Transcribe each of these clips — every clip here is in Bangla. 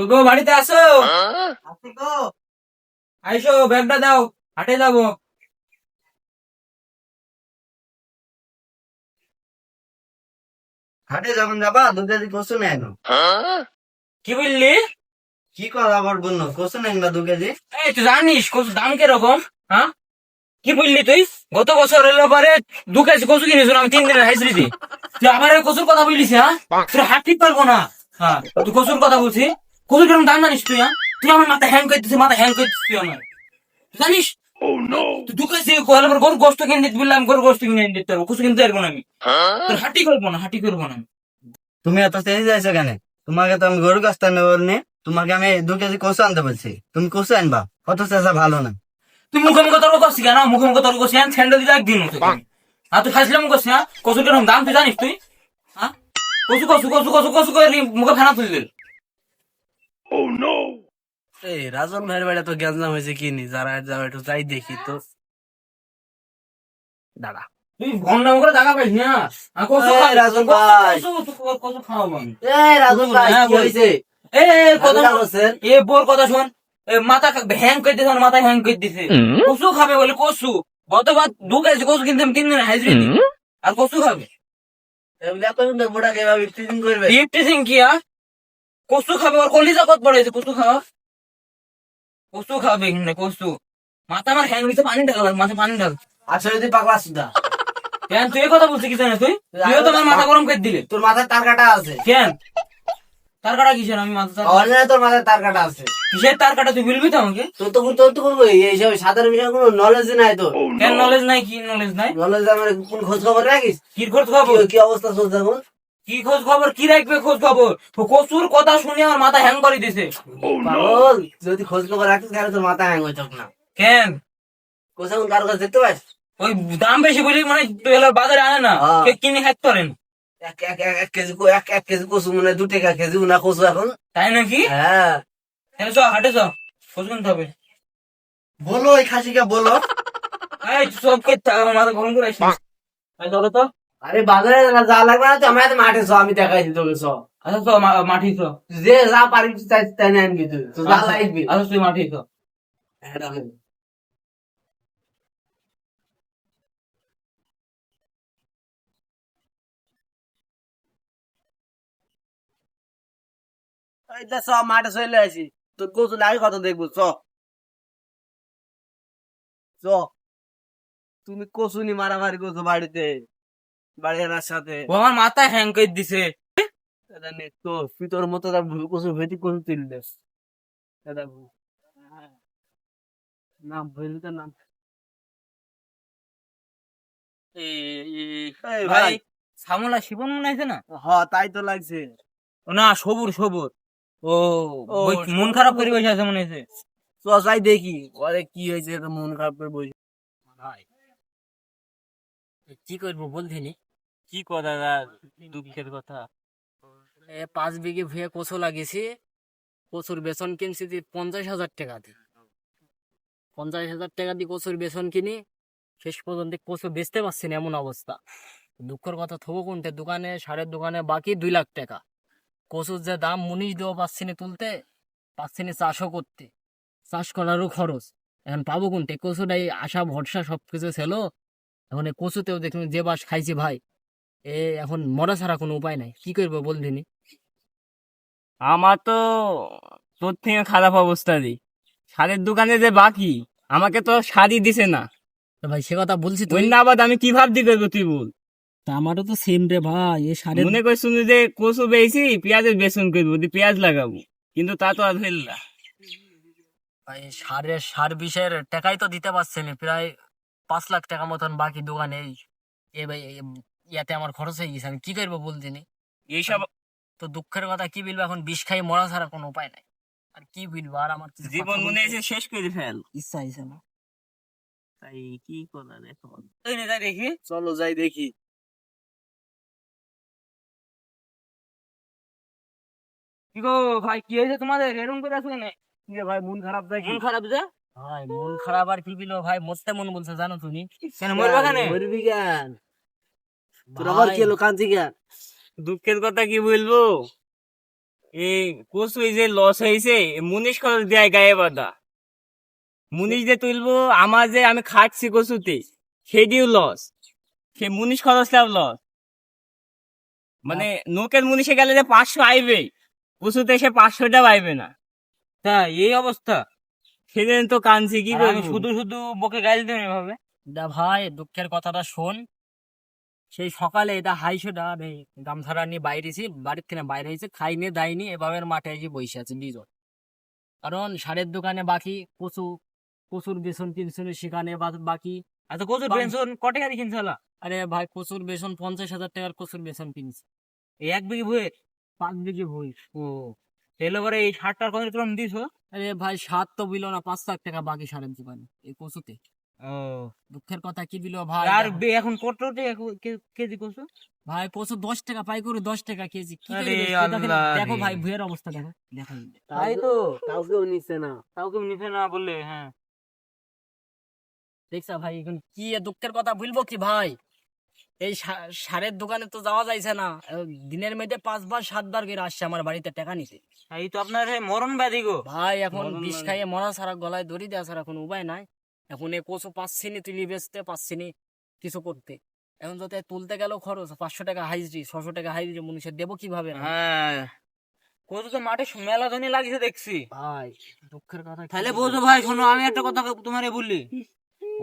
গো বাড়িতে আসো। আইসো ব্যাগটা দাও হাটে যাব। হাটে যখন যাবা দু কেজি কচু নেয় না কি বললি? কি কর আবার বলল? কচু নেন না দু কেজি। এই তুই জানিস কচু দাম কীরকম হ্যাঁ? কি বললি তুই? গত বছর এলো পরে দু কেজি কচু কিনেছিল আমি তিন দিনের হাইসরি দি তুই আবার এই কচুর কথা বলিস হ্যাঁ? তুই হাত ঠিক পারব না। হ্যাঁ তুই কচুর কথা বলছি কচুর কীরকম দাম জানিস তুই হ্যাঁ? তুই আমার মাথা হ্যাং করে দিছিস মাথা হ্যাং করে দিছিস তুই আমার। জানিস? তুই দু কেজি কয়লা পর গরু গোস্ত কিনে দিতে বললাম গরু গোস্ত কিনে দিতে পারব কচু কিনতে পারব না আমি। তোর হাঁটি করব না হাঁটি করব না আমি। তুমি এত তেজ যাইছো কেন? তোমাকে তো আমি গরু কাছতে নেব নে তোমাকে আমি দু কেজি কচু আনতে বলছি। তুমি কচু আনবা কত চেষ্টা ভালো না। তুই মুখে মুখে তর্ক করছিস কেন? মুখে মুখে তর্ক করছিস হ্যাঁ? স্যান্ডেল দিতে একদিন আর তুই খাইছিলাম করছিস হ্যাঁ? কচুর কীরকম দাম তুই জানিস তুই? হ্যাঁ? কচু কচু কচু কচু কচু করে মুখে ফেনা তুই দিল। এই রাজন ভাইয়ের বাড়ি তো গ্যাঞ্জাম হয়েছে কি নি? যারা যাও একটু যাই দেখি তো। দাঁড়া। তুই ঘণ্টা করে টাকা পাইস না? কচু রাজন ভাই। কচু- কচু- কচু খাওয়াবো আমি এই রাজন ভাই কি হয়েছে? এ এ, কথা কথা বলছেন এ বোর কথা শোন। মাথা হ্যাং করে দিছে মাথা হ্যাং করে দিছে। কচু খাবে বলে কচু। গতবার দু কেজি কচু কিনতে তিন দিন হাইজরি আর কচু খাবে। করবে। কি আর কচু খাবে ওর কলিজা কত পড়েছে কচু খাওয়া কচু খাবে এখানে কচু? মাথা আমার হ্যাং দিছে পানি ঢাকা মাথা পানি ঢাল। আচ্ছা যদি পাগলা সুদা কেন তুই কথা বলছিস কি জানিস তুই? তুইও তোমার মাথা গরম করে দিলে। তোর মাথায় তার কাটা আছে। কেন? তার কাটা কিসের আমি মাথা তার- অনলাইনে তোর মাথায় তার কাটা আছে। কিসের তার কাটা তুই বলবি তো আমাকে? তোর তো তোর তো করব এইসব সাধারণ বিষয়ে কোনো নলেজ নাই তোর কেন নলেজ নাই কি নলেজ নাই? নলেজ আমার কোন খোঁজ খবর রাখিস কি খোঁজ খবর কি- কি অবস্থা চলছে এখন কি খোঁজ খবর? কি রাখবে খোঁজ খবর? তো কচুর কথা শুনে আমার মাথা হ্যাং করে দিছে। পাগল যদি খোঁজ খবর রাখিস তাহলে তোর মাথা হ্যাং হয়ে না। কেন? কোথাও কার কাছে দেখতে পাস? ওই দাম বেশি বলি মানে বাজারে আনে না। হ্যাঁ। কে কিনে খাইতে পারেন? এক এক এক এক কেজি এক এক কেজি কচু মানে দু টাকা কেজি না কচু এখন। তাই নাকি? হ্যাঁ। তাহলে চ হাটে চ কচু কিনতে হবে। বলো এই খাসিকে বলো। এই সব কে মাথা গরম করে আসিস। ধরো তো। আরে বাজারে যা- লাগবে না তো আমার হাতে মাঠে চ আমি দেখাই দিই তোকে চ। আচ্ছা মাঠি চ। যে যা পারিস তাই তাই আনবি তুই তো যা লাগবি। আচ্ছা তুই মাঠি চ। হ্যাঁ, চ মাঠে চলে আসি। তোর কচু লাগে কত দেখব চ। চ। তুমি কচুনি মারামারি করছ বাড়িতে। বাড়ি আনার সাথে। ও আমার মাথা হ্যাং করে দিছে। তো তোর মতো ভুল কচু তুললে এটা ভুল নাম ভুল তো নাম ভাই সামলা শিবন মনে আছে না? হ তাই তো লাগছে। না সবুর সবুর। ও মন খারাপ করে বসে আছে মনে হয়েছে। চ যাই দেখি। ওরে কি হয়েছে মন খারাপ করে বসে ভাই কি করব বলছিনি কি কথা দুঃখের কথা। এ পাঁচ বিঘে ভুয়ে কচু লাগিয়েছি কচুর বেসন কিনছি দিয়ে পঞ্চাশ হাজার টাকা দিয়ে পঞ্চাশ হাজার টাকা দিয়ে কচুর বেসন কিনি শেষ পর্যন্ত কচু বেচতে পারছি না এমন অবস্থা। দুঃখের কথা থবো কোনটা দোকানে সারের দোকানে বাকি দুই লাখ টাকা। কচুর যে দাম মুনিশ দেওয়া পাচ্ছি না তুলতে পাচ্ছি না চাষও করতে। চাষ করারও খরচ। এখন পাবো কোনটা কচুটাই আশা ভরসা সব কিছু ছিল এখন এই কচুতেও দেখুন যে বাস খাইছি ভাই এ এখন মরা ছাড়া কোনো উপায় নাই। কি করব বলদিনি আমার তো তোর থেকে খারাপ অবস্থা দি সারের দোকানে যে বাকি আমাকে তো শাড়ি দিছে না। তো ভাই সে কথা বলছি তো। বন্যা আবাদ আমি কি ভাবছি করব তুই বল। তা আমারও তো সেম রে ভাই এ সারের মনে করছি যে কচু বেয়েছি পেঁয়াজের বেসন করব দিয়ে পেঁয়াজ লাগাবো। কিন্তু তা তো আর হইল না। ভাই সারের সার বিষের টাকাই তো দিতে পারছে না। প্রায় পাঁচ লাখ টাকা মতন বাকি দোকানে ইয়াতে আমার খরচ হয়ে গেছে আমি কি করব বলদিনি এইসব তো দুঃখের কথা কি বলব এখন বিষ খাই মরা ছাড়া কোনো উপায় নাই। আর কি বলব আর আমার জীবন মনে হয়েছে শেষ করে ফেল। ইচ্ছা হয়েছে না তাই কি করা দেখো দেখি। চলো যাই দেখি। কি গো ভাই কি হয়েছে তোমাদের? এরকম করে আসলে না। ভাই মন খারাপ যায় মন খারাপ যে। ভাই মন খারাপ আর কি বলব ভাই মরতে মন বলছে জানো তুমি? কেন মরবা কেন মরবি কেন? তোর আবার কি হলো কান্তি কেন? দুঃখের কথা কি বলব? এই কচু এই যে লস হয়েছে মুনিশ খরচ দেয় গায়ে বাঁধা। মুনিশ যে তুলবো আমার যে আমি খাচ্ছি কচুতে সেটিও লস সে মুনিশ খরচটাও লস মানে নোকের মুনিশে গেলে যে পাঁচশো আইবে কচুতে সে পাঁচশোটা পাইবে না। তা এই অবস্থা। সেদিন তো কানছি কি আমি শুধু শুধু বকে গাইল দেবেন এভাবে। দা ভাই দুঃখের কথাটা শোন। সেই সকালে এটা হাইশোটা গামছাড়া নিয়ে বাইরেছি বাড়ির থেকে বাইরে হয়েছে খাইনি দাইনি এভাবে মাঠে এসে বসে আছে দুজন কারণ সারের দোকানে বাকি কচু কচুর বেসন কিনছিল সেখানে বাকি আচ্ছা কচুর বেসন কটে গাড়ি কিনছে আরে ভাই কচুর বেসন পঞ্চাশ হাজার টাকার কচুর বেসন কিনছি। এই এক বিঘি বইয়ে পাঁচ বিঘে ভুই ও তাহলে পরে এই ষাটটার কত কিরম দিছ আরে ভাই সাত তো বিল না পাঁচ লাখ টাকা বাকি সারের দোকানে এই কচুতে। ও। দুঃখের কথা কি বিল ভাই আর এখন কত টাকা কেজি কচু? ভাই কচু দশ টাকা পাই করে দশ টাকা কেজি কি দেখো ভাই ভুয়ের অবস্থা দেখো দেখো। তাই তো কাউকেও নিচ্ছে না। কাউকে নিতে না বললে হ্যাঁ। দেখছা ভাই এখন কি দুঃখের কথা বলব কি ভাই? এই সারের দোকানে তো যাওয়া যাইছে না। দিনের মধ্যে পাঁচবার সাতবার করে আসছে আমার বাড়িতে টাকা নিতে। এই তো আপনার মরণ ব্যাধি গো। ভাই এখন বিষ খাইয়ে মরা ছাড়া গলায় দড়ি দেওয়া ছাড়া কোনো উপায় নাই। এখন এ কচু পাচ্ছি নি তুলি বেচতে পাচ্ছি নি কিছু করতে। এখন যাতে তুলতে গেলেও খরচ পাঁচশো টাকা হাইজরি ছশো টাকা হাইজরি মানুষের দেবো কীভাবে? হ্যাঁ। কচু তো মাঠে মেলা ধনী লাগছে দেখছি। ভাই দুঃখের কথা তাহলে বলতো ভাই শোনো আমি একটা কথা তোমারে বললি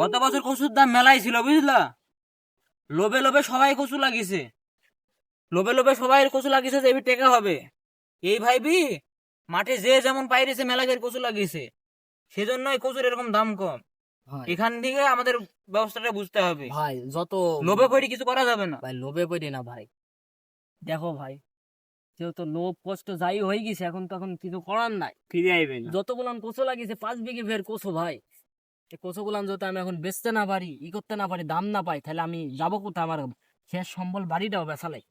গত বছর কচুর দাম মেলাই ছিল বুঝলা? লোভে লোভে সবাই কচু লাগিয়েছে লোভে লোভে সবাই কচু লাগিয়েছে যে এবি টেকা হবে। এই ভাইবি মাঠে যে যেমন পাইরেছে মেলা করে কচু লাগিয়েছে সেজন্যই কচুর এরকম দাম কম। এখান থেকে আমাদের ব্যবস্থাটা বুঝতে হবে। ভাই যত লোভে পড়ে কিছু করা যাবে না। ভাই লোভে পড়ি না ভাই। দেখো ভাই যেহেতু লোভ কষ্ট যাই হয়ে গেছে এখন তখন কিছু করার নাই। ফিরে আইবে না। যত গুলান কোচো লাগিয়েছে পাঁচ বিঘে ফের কোচো ভাই। এই কোচো গুলান যদি আমি এখন বেচতে না পারি ই করতে না পারি দাম না পাই তাহলে আমি যাব কোথায় আমার শেষ সম্বল বাড়িটাও বেচালাই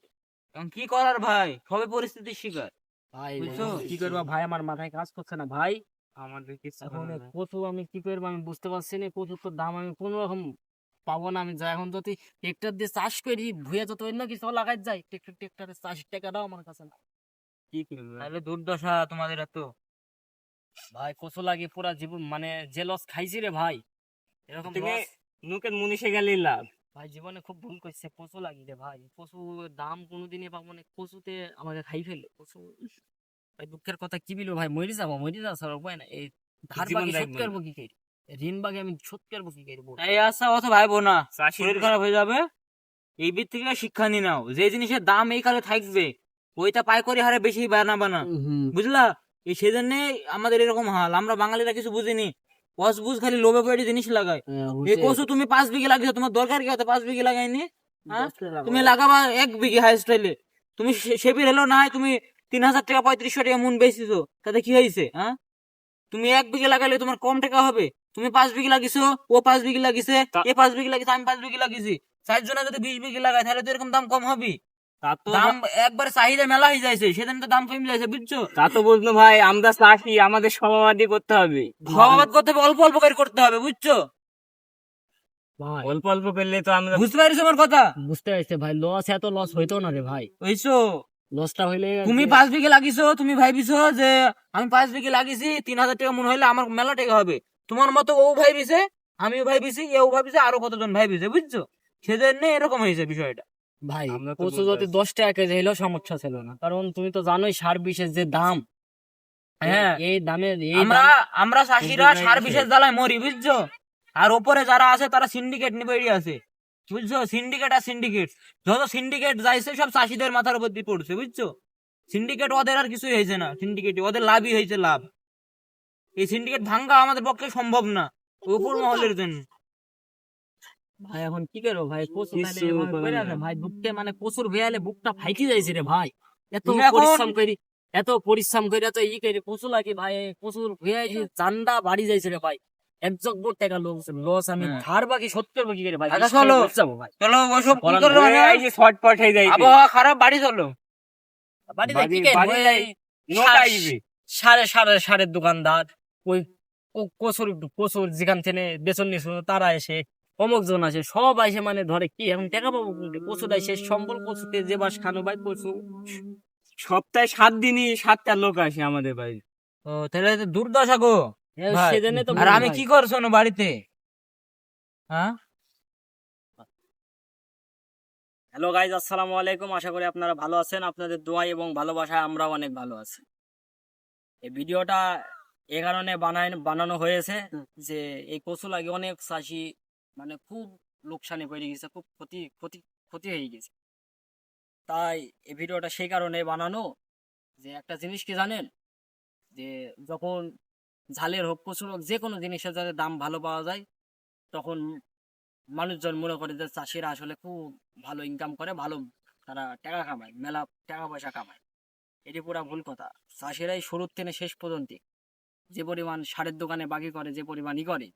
এখন কি করার ভাই? সবে পরিস্থিতির শিকার। ভাই কি করব? ভাই আমার মাথায় কাজ করছে না ভাই। আমাদের এখন। কচু আমি কি করব আমি বুঝতে পারছি না কচুর তো দাম আমি কোনো রকম পাবো না। আমি যা এখন যদি ট্রেক্টর দিয়ে চাষ করি ভুয়ে যত অন্য কিছু লাগাই যায় ট্রেক্টর ট্রেক্টরের চাষের টাকাটাও আমার কাছে না। কি করবে? তাহলে দুর্দশা তোমাদের এত। ভাই কচু লাগে পুরা জীবন মানে যে লস খাইছি রে ভাই। এরকম তুমি নোকের মুনিশে গেলেই লাভ ভাই জীবনে খুব ভুল করছে কচু লাগি রে ভাই। কচু দাম কোনোদিনই পাবো না কচুতে আমাকে খাই ফেলে কচু। ভাই দুঃখের কথা কি বিলো ভাই মরি যাব মরি যাওয়া ছাড়া উপায় না এই ধার বাকি শোধ করব কি করি? ঋণ বাকি আমি শোধ করব কি করি বল? এই আশা অত ভাইবো না। শরীর খারাপ হয়ে যাবে। এই দিক থেকে শিক্ষা নিয়ে নাও। যে জিনিসের দাম এই কালে থাকবে ওইটা পাইকারি হারে বেশি বানা বানা। বুঝলা? এই সেজন্য আমাদের এরকম হাল। আমরা বাঙালিরা কিছু বুঝিনি। বস বুঝ খালি লোভে পড়ে জিনিস লাগায়। এই কচু তুমি পাঁচ বিঘে লাগিয়েছো তোমার দরকার কি হতো পাঁচ বিঘে লাগাইনি? হ্যাঁ? তুমি লাগাবা এক বিঘে হাই স্টাইলে। তুমি সে- সেবির হলো না তুমি তিন হাজার টাকা পঁয়ত্রিশশো টাকা মন বেচিছো। তাতে কি হয়েছে হ্যাঁ? তুমি এক বিঘে লাগালে তোমার কম টাকা হবে। তুমি পাঁচ বিঘে লাগিয়েছো ও পাঁচ বিঘে লাগিয়েছে তা- এ পাঁচ বিঘে লাগিয়েছে আমি পাঁচ বিঘে লাগিয়েছি। চারজনে যদি বিশ বিঘে লাগায় তাহলে তো এরকম দাম কম হবে দাম একবার চাহিদা মেলা হয়ে যাইছে সেদিন তো দাম কমে যাইছে বুঝছ? তা তো বুঝলো ভাই আমরা চাষি আমাদের সমাবাদী করতে হবে। সমাবাদ করতে হবে অল্প অল্প করে করতে হবে বুঝছ? অল্প অল্প করলে তো আমরা বুঝতে পারিস আমার কথা? বুঝতে পারছে ভাই লস এত লস হইতো না রে ভাই। বুঝছ লসটা হইলে তুমি পাঁচ বিঘে লাগিয়েছো তুমি ভাবিছো যে আমি পাঁচ বিঘে লাগিয়েছি তিন হাজার টাকা মনে হইলে আমার মেলা টাকা হবে। তোমার মতো ও ভাবিছে আমিও ভাবিছি এও ভাবিছে আরও কতজন ভাবিছে বুঝছ? সেজন্য এরকম হয়েছে বিষয়টা। ভাই কচু যদি দশ টাকা কেজি হইলেও সমস্যা ছিল না। কারণ তুমি তো জানোই সার বিশেষ যে দাম হ্যাঁ। এই দামে আমরা আমরা চাষিরা সার বিশেষ জ্বালায় মরি বুঝছ? আর ওপরে যারা আছে তারা সিন্ডিকেট বেরিয়ে আছে। বুঝছ? সিন্ডিকেট আর সিন্ডিকেট যত সিন্ডিকেট যাইছে সব চাষিদের মাথার উপর দিয়ে পড়ছে বুঝছ? সিন্ডিকেট ওদের আর কিছুই হয়েছে না সিন্ডিকেট ওদের লাভই হয়েছে লাভ। এই সিন্ডিকেট ভাঙ্গা আমাদের পক্ষে সম্ভব না উপর মহলের জন্য। ভাই এখন কি করব ভাই? কচু তাহলে। ভাই বুককে মানে কচুর ভেয়ালে বুকটা ফাইকি যাইছে রে ভাই। এত পরিশ্রম করি এত পরিশ্রম করে ই করে কচু লাগে ভাই কচুর চান্দা বাড়ি যাইছে রে ভাই। এক জগ টাকা লস লস আমি হ্যাঁ। ধার বাকি শোধ করব কি করে ভাই? আচ্ছা, বিশ টাকা চলো। ভাই। চলো ওসব কি করব এই যে শর্টপট হয়ে যায় আবহাওয়া খারাপ বাড়ি চলো। কি করে? সাড়ে সাড়ে সাড়ে দোকানদার ওই কচুর কচুর যেখান থেকে বেতন নিয়েছিল তারা এসে অমুক জন আছে সব এসে মানে ধরে কি এখন টাকা পাবো কোনটি? কচু দেয় শেষ সম্বল কচুতে যে বাস খানো ভাই কচু সপ্তাহে সাত দিনই সাতটা লোক আসে আমাদের বাড়ি ও তাহলে তো দুর্দশা গো। ভাই, সেজন্য তো আর আমি কি করছ না বাড়িতে? হ্যাঁ? হ্যালো গাইজ আসসালামু আলাইকুম। আশা করি আপনারা ভালো আছেন। আপনাদের দোয়া এবং ভালোবাসায় আমরাও অনেক ভালো আছি। এই ভিডিওটা এ কারণে বানায় বানানো হয়েছে যে এই কচু লাগে অনেক চাষি মানে খুব লোকসানে পড়ে গেছে, খুব ক্ষতি ক্ষতি ক্ষতি হয়ে গেছে। তাই এই ভিডিওটা সেই কারণে বানানো যে একটা জিনিস কি জানেন? যে যখন ঝালের হোক, কচুর হোক, যে কোনো জিনিসের যাতে দাম ভালো পাওয়া যায়, তখন মানুষজন মনে করে যে চাষিরা আসলে খুব ভালো ইনকাম করে, ভালো তারা টাকা কামায়, মেলা টাকা পয়সা কামায়। এটি পুরা ভুল কথা। চাষিরাই শুরুর থেকে শেষ পর্যন্ত যে পরিমাণ সারের দোকানে বাকি করে, যে পরিমাণই করে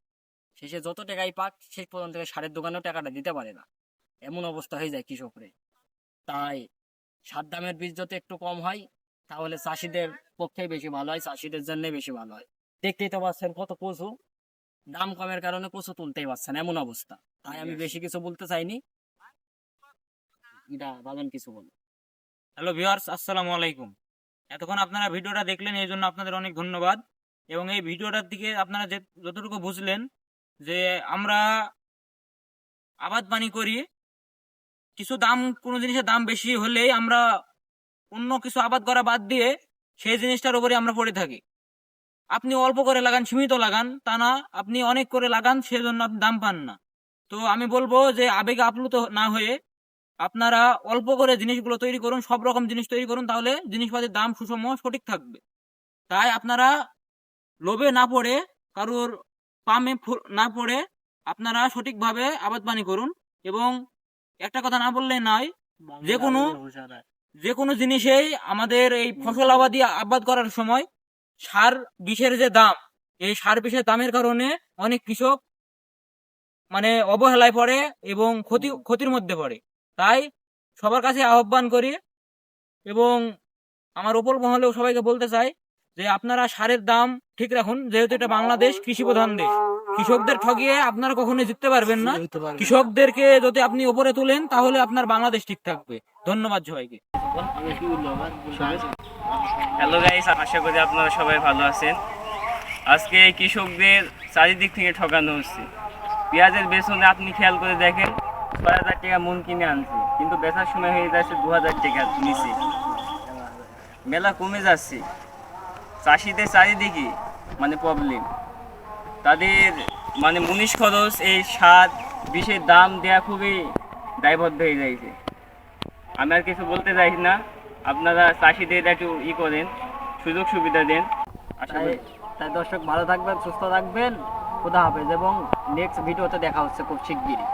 শেষে যত টাকাই পাক শেষ পর্যন্ত সারের দোকানেও টাকাটা দিতে পারে না। এমন অবস্থা হয়ে যায় কৃষকরে। তাই সার দামের বীজ যত একটু কম হয় তাহলে চাষিদের পক্ষে বেশি ভালো হয় চাষিদের জন্য বেশি ভালো হয়। দেখতেই তো পাচ্ছেন কত কচু। দাম কমের কারণে কচু তুলতেই পারছেন এমন অবস্থা। তাই আমি বেশি কিছু বলতে চাইনি। এটা বাগান কিছু বল। হ্যালো ভিউয়ার্স আসসালামু আলাইকুম। এতক্ষণ আপনারা ভিডিওটা দেখলেন এই জন্য আপনাদের অনেক ধন্যবাদ। এবং এই ভিডিওটার দিকে আপনারা যে যতটুকু বুঝলেন যে আমরা আবাদ পানি করি, কিছু দাম, কোনো জিনিসের দাম বেশি হলেই আমরা অন্য কিছু আবাদ করা বাদ দিয়ে সেই জিনিসটার উপরে আমরা পড়ে থাকি। আপনি অল্প করে লাগান, সীমিত লাগান, তা না, আপনি অনেক করে লাগান, সেজন্য আপনি দাম পান না। তো আমি বলব যে আবেগে আপ্লুত না হয়ে আপনারা অল্প করে জিনিসগুলো তৈরি করুন, সব রকম জিনিস তৈরি করুন, তাহলে জিনিসপাতির দাম, সুষম, সঠিক থাকবে। তাই আপনারা লোভে না পড়ে কারোর পামে না পড়ে আপনারা সঠিকভাবে আবাদ পানি করুন এবং একটা কথা না বললে নয় যে কোনো- যে কোনো জিনিসেই আমাদের এই ফসল আবাদি আবাদ করার সময় সার বিষের যে দাম, এই সার বিষের দামের কারণে অনেক কৃষক মানে অবহেলায় পড়ে এবং ক্ষতি, ক্ষতির মধ্যে পড়ে। তাই সবার কাছে আহ্বান করি এবং আমার ওপর মহলেও সবাইকে বলতে চাই যে আপনারা সারের দাম ঠিক রাখুন যেহেতু এটা বাংলাদেশ কৃষি প্রধান দেশ। কৃষকদের ঠগিয়ে আপনারা কখনোই জিততে পারবেন না। কৃষকদেরকে যদি আপনি ওপরে তুলেন তাহলে আপনার বাংলাদেশ ঠিক থাকবে। ধন্যবাদ সবাইকে। হ্যালো গাইস আশা করি আপনারা সবাই ভালো আছেন। আজকে এই কৃষকদের চারিদিক থেকে ঠকানো হচ্ছে। পেঁয়াজের বেসনে আপনি খেয়াল করে দেখেন ছয় হাজার টাকা মন কিনে আনছে। কিন্তু বেচার সময় হয়ে যাচ্ছে দু হাজার টাকা নিচে। মেলা কমে যাচ্ছে। চাষিদের চারিদিকে মানে প্রবলেম তাদের মানে মুনিশ খরচ এই সার বিষের দাম দেওয়া খুবই দায়বদ্ধ হয়ে যাইছে। আমি আর কিছু বলতে চাই না। আপনারা চাষিদের একটু ই করেন সুযোগ সুবিধা দেন। তাই দর্শক ভালো থাকবেন সুস্থ থাকবেন। খুদা হাফেজ এবং নেক্সট ভিডিওতে দেখা হচ্ছে খুব শিগগিরই।